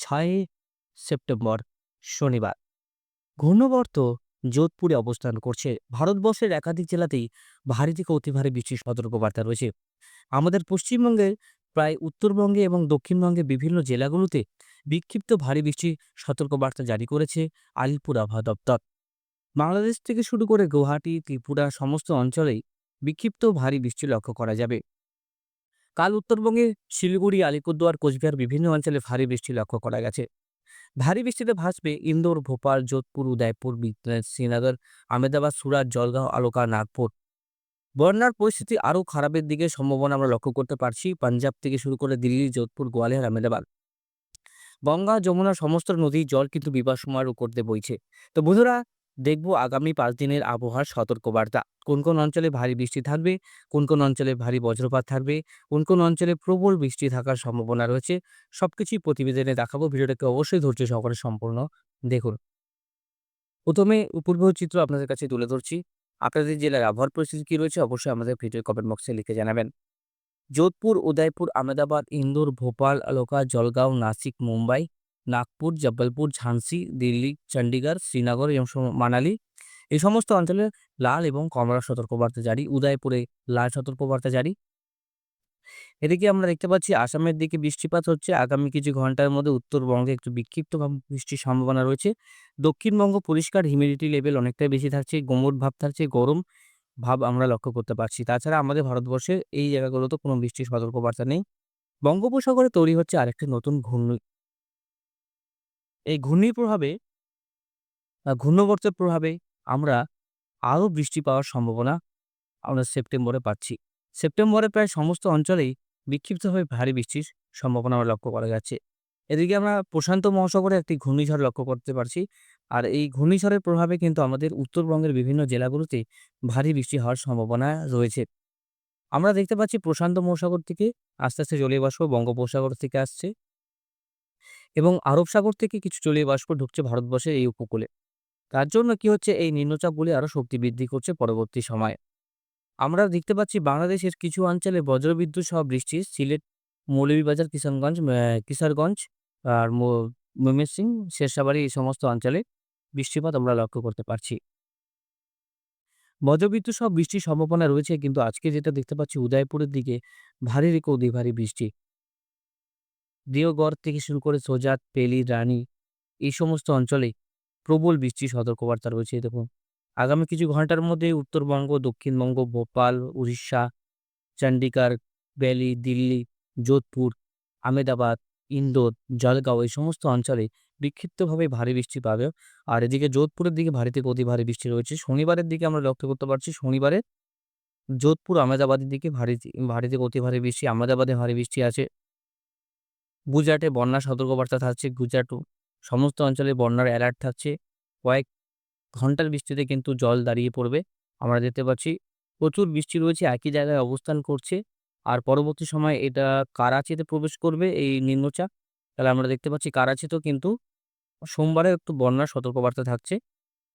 ছয় সেপ্টেম্বর, শনিবার। ঘূর্ণবর্ত যোধপুরে অবস্থান করছে। ভারতবর্ষের একাধিক জেলাতেই ভারী থেকে অতি ভারী বৃষ্টির সতর্কবার্তা রয়েছে। আমাদের পশ্চিমবঙ্গে প্রায় উত্তরবঙ্গে এবং দক্ষিণবঙ্গে বিভিন্ন জেলাগুলোতে বিক্ষিপ্ত ভারী বৃষ্টির সতর্কবার্তা জারি করেছে আলিপুর আবহাওয়া দপ্তর। বাংলাদেশ থেকে শুরু করে গুয়াহাটি, ত্রিপুরা, সমস্ত অঞ্চলেই বিক্ষিপ্ত ভারী বৃষ্টি লক্ষ্য করা যাবে। কাল উত্তরবঙ্গে শিলিগুড়ি, আলিপুরদুয়ার, কোচবিহার বিভিন্ন অঞ্চলে ভারী বৃষ্টি লক্ষ্য করা গেছে। ভারী বৃষ্টিতে ভাসবে ইন্দোর, ভোপাল, যোধপুর, উদয়পুর শ্রীনগর, আহমেদাবাদ, সুরাট, জলগাঁও, আলোকা, নাগপুর। বন্যার পরিস্থিতি আরও খারাপের দিকে সম্ভাবনা আমরা লক্ষ্য করতে পারছি। পাঞ্জাব থেকে শুরু করে দিল্লি, যোধপুর, গোয়ালিয়র, আহমেদাবাদ। গঙ্গা, যমুনা সমস্ত নদীর জল কিন্তু বিপদসীমার উপর দিয়ে বইছে তো বন্ধুরা দেখব আগামী পাঁচ দিনের আবহাওয়ার সতর্কবার্তা। কোন কোন অঞ্চলে ভারী বৃষ্টি থাকবে? কোন কোন অঞ্চলে ভারী বজ্রপাত থাকবে? কোন কোন অঞ্চলে প্রবল বৃষ্টি থাকার সম্ভাবনা রয়েছে? সবকিছুই প্রতিবেদনে দেখাবো। ভিডিওটাকে অবশ্যই ধৈর্য সহকারে সম্পূর্ণ দেখুন। প্রথমে পূর্ব চিত্র আপনাদের কাছে তুলে ধরছি। আপনাদের জেলার আবহাওয়ার পরিস্থিতি কী রয়েছে অবশ্যই আমাদের ভিডিও কমেন্ট বক্সে লিখে জানাবেন। যোধপুর, উদয়পুর, আহমেদাবাদ, ইন্দোর, ভোপাল আলোকা জলগাঁও, নাসিক, মুম্বাই নাগপুর জব্বলপুর ঝান্সি, দিল্লি চণ্ডীগড় শ্রীনগর এবং মানালি। এই সমস্ত অঞ্চলে লাল এবং কমলা সতর্কবার্তা জারি, উদয়পুরে লাল সতর্কবার্তা জারি। এদিকে আমরা দেখতে পাচ্ছি আসামের দিকে বৃষ্টিপাত হচ্ছে। আগামী কিছু ঘণ্টার মধ্যে উত্তরবঙ্গে একটু বিক্ষিপ্ত বৃষ্টির সম্ভাবনা রয়েছে। দক্ষিণবঙ্গ পরিষ্কার হিউমিডিটি লেভেল অনেকটাই বেশি থাকছে, গোমট ভাব থাকছে, গরম ভাব আমরা লক্ষ্য করতে পারছি। তাছাড়া আমাদের ভারতবর্ষে এই জায়গাগুলোতে কোনো বৃষ্টির সতর্কবার্তা নেই। বঙ্গোপসাগরে তৈরি হচ্ছে আরেকটি নতুন ঘূর্ণি এই ঘূর্ণির প্রভাবে ঘূর্ণবর্তের প্রভাবে আমরা আরও বৃষ্টি পাওয়ার সম্ভাবনা আমরা সেপ্টেম্বরে পাচ্ছি। সেপ্টেম্বরে প্রায় সমস্ত অঞ্চলেই বিক্ষিপ্তভাবে ভারী বৃষ্টির সম্ভাবনা আমরা লক্ষ্য করা যাচ্ছে। এদিকে আমরা প্রশান্ত মহাসাগরে একটি ঘূর্ণিঝড় লক্ষ্য করতে পারছি আর এই ঘূর্ণিঝড়ের প্রভাবে কিন্তু আমাদের উত্তরবঙ্গের বিভিন্ন জেলাগুলোতে ভারী বৃষ্টি হওয়ার সম্ভাবনা রয়েছে। আমরা দেখতে পাচ্ছি প্রশান্ত মহাসাগর থেকে আস্তে আস্তে জলীয় বাষ্প বঙ্গোপসাগর থেকে আসছে। এবং আরব সাগর থেকে কিছু জলীয় বাষ্প ঢুকছে ভারতবর্ষের এই উপকূলে। তার জন্য কি হচ্ছে এই নিম্নচাপগুলি আরও শক্তি বৃদ্ধি করছে পরবর্তী সময়ে। আমরা দেখতে পাচ্ছি বাংলাদেশের কিছু অঞ্চলে বজ্রবিদ্যুৎ সহ বৃষ্টি সিলেট মৌলভীবাজার কিষানগঞ্জ আহ, কিশোরগঞ্জ আর ময়মনসিং শেরশাবাড়ি এই সমস্ত অঞ্চলে বৃষ্টিপাত আমরা লক্ষ্য করতে পারছি। বজ্রবিদ্যুৎ সহ বৃষ্টির সম্ভাবনা রয়েছে কিন্তু আজকে যেটা দেখতে পাচ্ছি উদয়পুরের দিকে ভারী রেখে অতি ভারী বৃষ্টি। দেওগড় থেকে শুরু করে সোজাত পেলি, রানী, এই সমস্ত অঞ্চলে প্রবল বৃষ্টির সতর্কবার্তা রয়েছে। দেখুন, আগামী কিছু ঘণ্টার মধ্যে উত্তরবঙ্গ, দক্ষিণবঙ্গ, ভোপাল, উড়িষ্যা চণ্ডীগড় ভ্যালি দিল্লি, যোধপুর, আহমেদাবাদ, ইন্দোর, জলগাঁও, এই সমস্ত অঞ্চলে বিক্ষিপ্তভাবে ভারী বৃষ্টি পাবে। আর এদিকে যোধপুরের দিকে ভারী থেকে অতি ভারী বৃষ্টি রয়েছে। শনিবারের দিকে আমরা লক্ষ্য করতে পারছি, শনিবারে যোধপুর, আহমেদাবাদের দিকে ভারী ভারী থেকে অতি ভারী বৃষ্টি, আহমেদাবাদে ভারী বৃষ্টি আছে। গুজরাটে বন্যা সতর্কবার্তা থাকছে, গুজরাট সমস্ত অঞ্চলে বন্যার অ্যালার্ট থাকছে। কয়েক ঘণ্টার বৃষ্টিতে কিন্তু জল দাঁড়িয়ে পড়বে। আমরা দেখতে পাচ্ছি প্রচুর বৃষ্টি রয়েছে, একই জায়গায় অবস্থান করছে। আর পরবর্তী সময় এটা কারাচিতে প্রবেশ করবে এই নিম্নচাপ। তাহলে আমরা দেখতে পাচ্ছি কারাচিতেও কিন্তু সোমবারে একটু বন্যার সতর্কবার্তা থাকছে।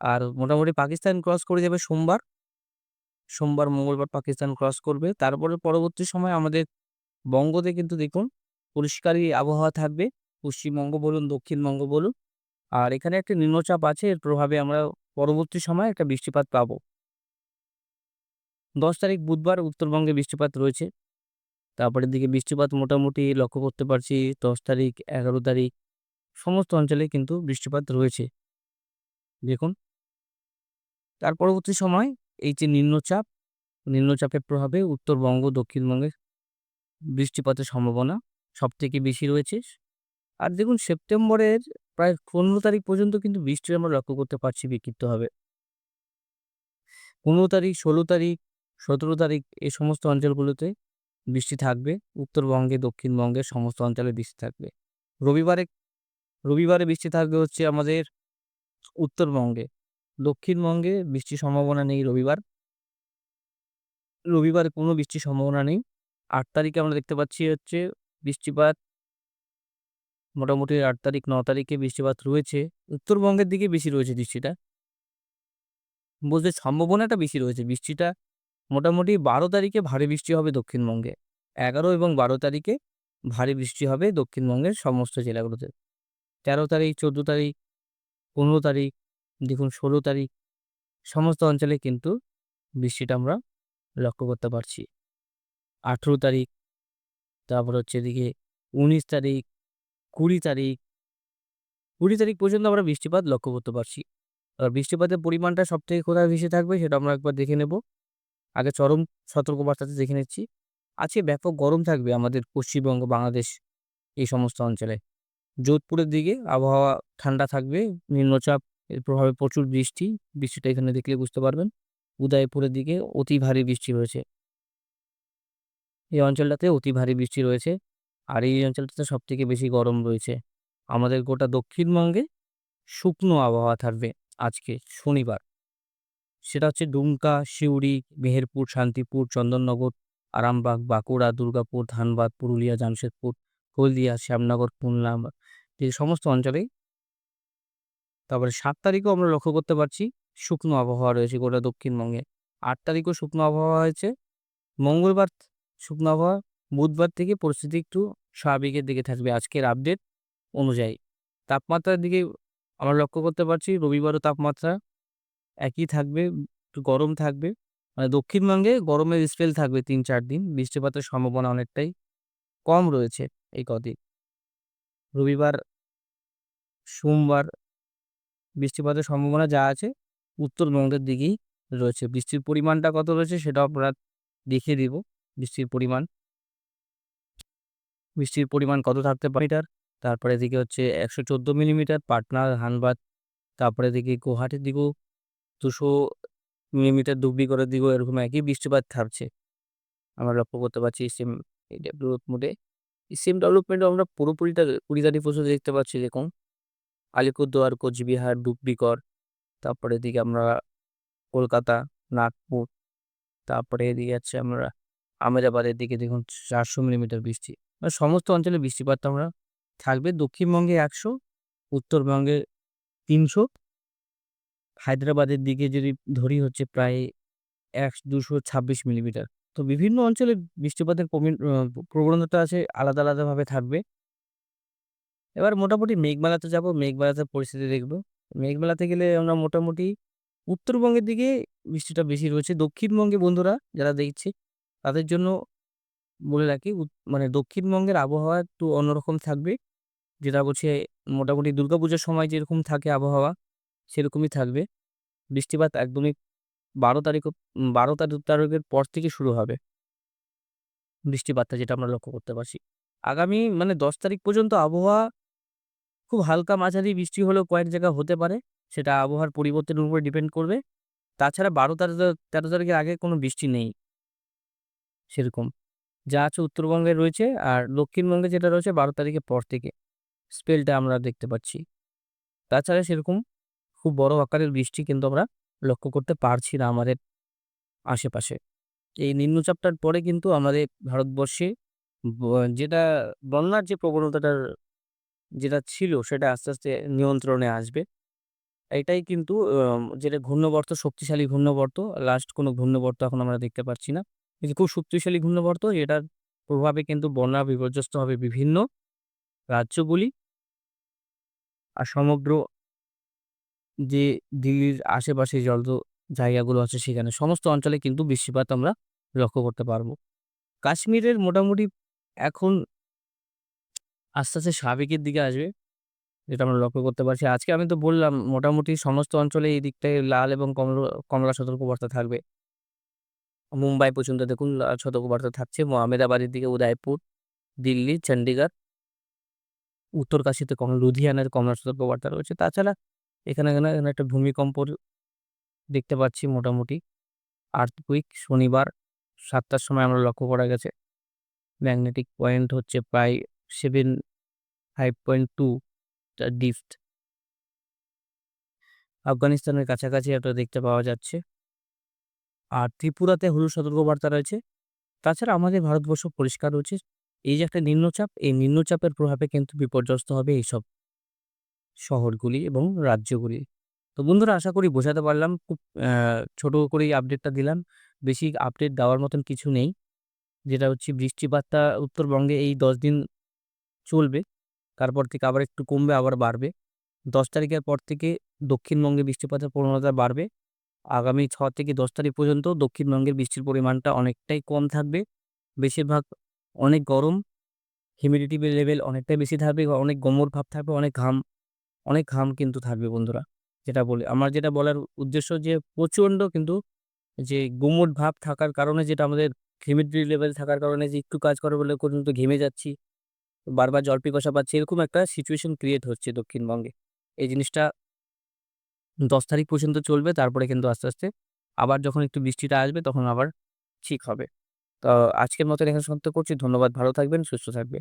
আর মোটামুটি পাকিস্তান ক্রস করে যাবে সোমবার। সোমবার, মঙ্গলবার পাকিস্তান ক্রস করবে। তারপরে পরবর্তী সময় আমাদের বঙ্গতে কিন্তু দেখুন পরিষ্কারই আবহাওয়া থাকবে। পশ্চিমবঙ্গ বলুন, দক্ষিণবঙ্গ বলুন। আর এখানে একটা নিম্নচাপ আছে, এর প্রভাবে আমরা পরবর্তী সময়ে একটা বৃষ্টিপাত পাবো। দশ তারিখ বুধবার উত্তরবঙ্গে বৃষ্টিপাত রয়েছে। তারপরের দিকে বৃষ্টিপাত মোটামুটি লক্ষ্য করতে পারছি, দশ তারিখ, এগারো তারিখ, সমস্ত অঞ্চলে কিন্তু বৃষ্টিপাত রয়েছে। দেখুন। তার পরবর্তী সময় এই যে নিম্নচাপ, নিম্নচাপের প্রভাবে উত্তরবঙ্গ, দক্ষিণবঙ্গে বৃষ্টিপাতের সম্ভাবনা সব থেকে বেশি রয়েছে। আর দেখুন, সেপ্টেম্বরের প্রায় পনেরো তারিখ পর্যন্ত কিন্তু বৃষ্টি আমরা লক্ষ্য করতে পারছি বিক্ষিপ্তভাবে। পনেরো তারিখ, ষোলো তারিখ, সতেরো তারিখ এই সমস্ত অঞ্চলগুলোতে বৃষ্টি থাকবে। উত্তরবঙ্গে দক্ষিণবঙ্গের সমস্ত অঞ্চলে বৃষ্টি থাকবে। রবিবারে রবিবারে বৃষ্টি থাকবে হচ্ছে আমাদের উত্তরবঙ্গে। দক্ষিণবঙ্গে বৃষ্টির সম্ভাবনা নেই রবিবার। রবিবারে কোনো বৃষ্টির সম্ভাবনা নেই। আট তারিখে আমরা দেখতে পাচ্ছি হচ্ছে বৃষ্টিপাত মোটামুটি আট তারিখ, ন তারিখে বৃষ্টিপাত রয়েছে। উত্তরবঙ্গের দিকে বেশি রয়েছে বৃষ্টিটা। বলতে সম্ভাবনাটা বেশি রয়েছে। বৃষ্টিটা মোটামুটি বারো তারিখে ভারী বৃষ্টি হবে দক্ষিণবঙ্গে। এগারো এবং বারো তারিখে ভারী বৃষ্টি হবে দক্ষিণবঙ্গের সমস্ত জেলাগুলোতে। তেরো তারিখ, চোদ্দ তারিখ, পনেরো তারিখ, দেখুন ষোলো তারিখ, সমস্ত অঞ্চলে কিন্তু বৃষ্টিটা আমরা লক্ষ্য করতে পারছি। আঠেরো তারিখ তারপর হচ্ছে এদিকে উনিশ তারিখ, কুড়ি তারিখ। কুড়ি তারিখ পর্যন্ত আমরা বৃষ্টিপাত লক্ষ্য করতে পারছি। আর বৃষ্টিপাতের পরিমাণটা সব থেকে কোথায় বেশি থাকবে সেটা আমরা একবার দেখে নেব। আগে চরম সতর্কবার্তাতে দেখে নিচ্ছি। আজকে ব্যাপক গরম থাকবে আমাদের পশ্চিমবঙ্গ, বাংলাদেশ এই সমস্ত অঞ্চলে। যোধপুরের দিকে আবহাওয়া ঠান্ডা থাকবে, নিম্নচাপ, এর প্রভাবে প্রচুর বৃষ্টি। বৃষ্টিটা এখানে দেখলে বুঝতে পারবেন। উদয়পুরের দিকে অতি ভারী বৃষ্টি রয়েছে এই অঞ্চলটাতে অতি ভারী বৃষ্টি রয়েছে। আর এই অঞ্চলটাতে সব থেকে বেশি গরম রয়েছে। আমাদের গোটা দক্ষিণবঙ্গে শুকনো আবহাওয়া থাকবে আজকে শনিবার। সেটা হচ্ছে ডুমকা সিউড়ি, মেহেরপুর, শান্তিপুর, চন্দননগর, আরামবাগ, বাঁকুড়া, দুর্গাপুর, ধানবাদ, পুরুলিয়া, জামশেদপুর, হলদিয়া, শ্যামনগর, খুলনা এই সমস্ত অঞ্চলেই। তারপরে সাত তারিখও আমরা লক্ষ্য করতে পারছি শুকনো আবহাওয়া রয়েছে গোটা দক্ষিণবঙ্গে। আট তারিখও শুকনো আবহাওয়া হয়েছে। মঙ্গলবার শুকনো আবহাওয়া বুধবার থেকে পরিস্থিতি একটু স্বাভাবিকের দিকে থাকবে আজকের আপডেট অনুযায়ী। তাপমাত্রার দিকে আমরা লক্ষ্য করতে পারছি রবিবারও তাপমাত্রা একই থাকবে, একটু গরম থাকবে। মানে দক্ষিণবঙ্গে গরমের স্পেল থাকবে তিন চার দিন, বৃষ্টিপাতের সম্ভাবনা অনেকটাই কম রয়েছে এই কদিন। রবিবার, সোমবার বৃষ্টিপাতের সম্ভাবনা যা আছে উত্তরবঙ্গের দিকেই রয়েছে। বৃষ্টির পরিমাণটা কত রয়েছে সেটাও আমরা দেখিয়ে দিব। বৃষ্টির পরিমাণ। বৃষ্টির পরিমাণ কত থাকতে পারে? মিটার, তারপরে এদিকে হচ্ছে একশো চোদ্দ মিলিমিটার পাটনা ধানবাদ, তারপরে এদিকে গুয়াহাটির দিকেও দুশো মিলিমিটার ধুবড়িগড়ের দিকেও এরকম একই বৃষ্টিপাত থাকছে আমরা লক্ষ্য করতে পারছি সিম ডেভেলপ মোডে সিম ডেভেলপমেন্টে আমরা পুরোপুরিটা কুড়ি তারিখ পর্যন্ত দেখতে পাচ্ছি, দেখুন। আলিপুরদুয়ার, কোচবিহার ডুবরিগড় তারপরে এদিকে আমরা কলকাতা, নাগপুর, তারপরে এদিকে আছে আমরা আমেদাবাদের দিকে দেখুন চারশো মিলিমিটার বৃষ্টি। মানে সমস্ত অঞ্চলে বৃষ্টিপাতটা আমরা থাকবে। দক্ষিণবঙ্গে একশো, উত্তরবঙ্গে তিনশো। হায়দ্রাবাদের দিকে যদি ধরি হচ্ছে প্রায় এক, দুশো ছাব্বিশ মিলিমিটার। তো বিভিন্ন অঞ্চলে বৃষ্টিপাতের প্রবীণ প্রবণতা আছে, আলাদা আলাদাভাবে থাকবে। এবার মোটামুটি মেঘমেলাতে যাব। মেঘমেলাতে পরিস্থিতি দেখব। মেঘমেলাতে গেলে আমরা মোটামুটি উত্তরবঙ্গের দিকে বৃষ্টিটা বেশি রয়েছে। দক্ষিণবঙ্গে বন্ধুরা যারা দেখছে তাদের জন্য বলে রাখি মানে দক্ষিণবঙ্গের আবহাওয়া একটু অন্যরকম থাকবে। যেটা বলছে, মোটামুটি দুর্গাপূজার সময় যেরকম থাকে আবহাওয়া, সেরকমই থাকবে। বৃষ্টিপাত একদমই বারো তারিখ বারো তারিখ তারিখের পর থেকে শুরু হবে। বৃষ্টিপাতটা যেটা আমরা লক্ষ্য করতে পারছি। আগামী মানে দশ তারিখ পর্যন্ত আবহাওয়া খুব হালকা মাঝারি বৃষ্টি হলেও কয়েক জায়গা হতে পারে। সেটা আবহাওয়ার পরিবর্তনের উপরে ডিপেন্ড করবে। তাছাড়া বারো তারিখ তেরো তারিখের আগে কোনো বৃষ্টি নেই। সেরকম। যা আছে উত্তরবঙ্গে রয়েছে আর দক্ষিণবঙ্গে যেটা রয়েছে বারো তারিখের পর থেকে। স্পেলটা আমরা দেখতে পাচ্ছি। তাছাড়া সেরকম খুব বড় আকারের বৃষ্টি কিন্তু আমরা লক্ষ্য করতে পারছি না আমাদের আশেপাশে। এই নিম্নচাপটার পরে কিন্তু আমাদের ভারতবর্ষে যেটা বন্যার যে প্রবণতাটার যেটা ছিল সেটা আস্তে আস্তে নিয়ন্ত্রণে আসবে। এটাই কিন্তু যেটা ঘূর্ণবর্ত, শক্তিশালী ঘূর্ণবর্ত লাস্ট কোনো ঘূর্ণবর্ত এখন আমরা দেখতে পাচ্ছি না। কিন্তু খুব শক্তিশালী ঘূর্ণবর্ত, এটার প্রভাবে কিন্তু বন্যা বিপর্যস্ত হবে বিভিন্ন রাজ্যগুলি। আর সমগ্র যে দিল্লির আশেপাশে জল জায়গাগুলো আছে, সেখানে সমস্ত অঞ্চলে কিন্তু বৃষ্টিপাত আমরা লক্ষ্য করতে পারব। কাশ্মীরের মোটামুটি এখন আস্তে আস্তে স্বাভাবিকের দিকে আসবে, যেটা আমরা লক্ষ্য করতে পারছি। আজকে আমি তো বললাম, মোটামুটি সমস্ত অঞ্চলে এই দিকটায় লাল এবং কমলা কমলা সতর্কবার্তা থাকবে। মুম্বাই পর্যন্ত দেখুন সতর্কবার্তা থাকছে। আমেদাবাদের দিকে উদয়পুর, দিল্লি চণ্ডীগড় উত্তরকাশীতে কম, লুধিয়ানার কমলা সতর্কবার্তা রয়েছে। তাছাড়া এখানে এখানে এখানে একটা ভূমিকম্প দেখতে পাচ্ছি মোটামুটি। আর্থকুইক শনিবার সাতটার সময় আমরা লক্ষ্য করা গেছে। ম্যাগনেটিক পয়েন্ট হচ্ছে প্রায় সেভেন ফাইভ পয়েন্ট টু ডিফট আফগানিস্তানের কাছাকাছি একটা দেখতে পাওয়া যাচ্ছে। আর ত্রিপুরাতে হলুদ সতর্কবার্তা রয়েছে। তাছাড়া আমাদের ভারতবর্ষ পরিষ্কার রয়েছে। এই যে একটা নিম্নচাপ, এই নিম্নচাপের প্রভাবে কিন্তু বিপর্যস্ত হবে এইসব শহরগুলি এবং রাজ্যগুলি। তো বন্ধুরা, আশা করি বোঝাতে পারলাম। খুব ছোট করেই আপডেটটা দিলাম। বেশি আপডেট দেওয়ার মতন কিছু নেই। যেটা হচ্ছে বৃষ্টিপাতটা উত্তরবঙ্গে এই দশ দিন চলবে। তারপর থেকে আবার একটু কমবে, আবার বাড়বে। দশ তারিখের পর থেকে দক্ষিণবঙ্গে বৃষ্টিপাতের প্রবণতা বাড়বে। আগামী ছ থেকে দশ তারিখ পর্যন্ত দক্ষিণবঙ্গের বৃষ্টির পরিমাণটা অনেকটাই কম থাকবে। বেশিরভাগ অনেক গরম হিউমিডিটি লেভেল অনেকটাই বেশি থাকবে, অনেক গোমর ভাব থাকবে, অনেক ঘাম অনেক ঘাম কিন্তু থাকবে বন্ধুরা, যেটা বলে, আমার যেটা বলার উদ্দেশ্য যে প্রচণ্ড কিন্তু যে গুমোট ভাব থাকার কারণে, যেটা আমাদের হিউমিডিটি লেভেল থাকার কারণে যে একটু কাজ করে বলে কিন্তু ঘেমে যাচ্ছি, বারবার জল পিপাসা পাচ্ছি, এরকম একটা সিচুয়েশন ক্রিয়েট হচ্ছে দক্ষিণবঙ্গে। এই জিনিসটা দশ তারিখ পর্যন্ত চলবে, তারপরে কিন্তু আস্তে আস্তে আবার যখন একটু বৃষ্টিটা আসবে তখন আবার ঠিক হবে। তো আজকের মতো এখানে সমাপ্ত করছি। ধন্যবাদ। ভালো থাকবেন, সুস্থ থাকবে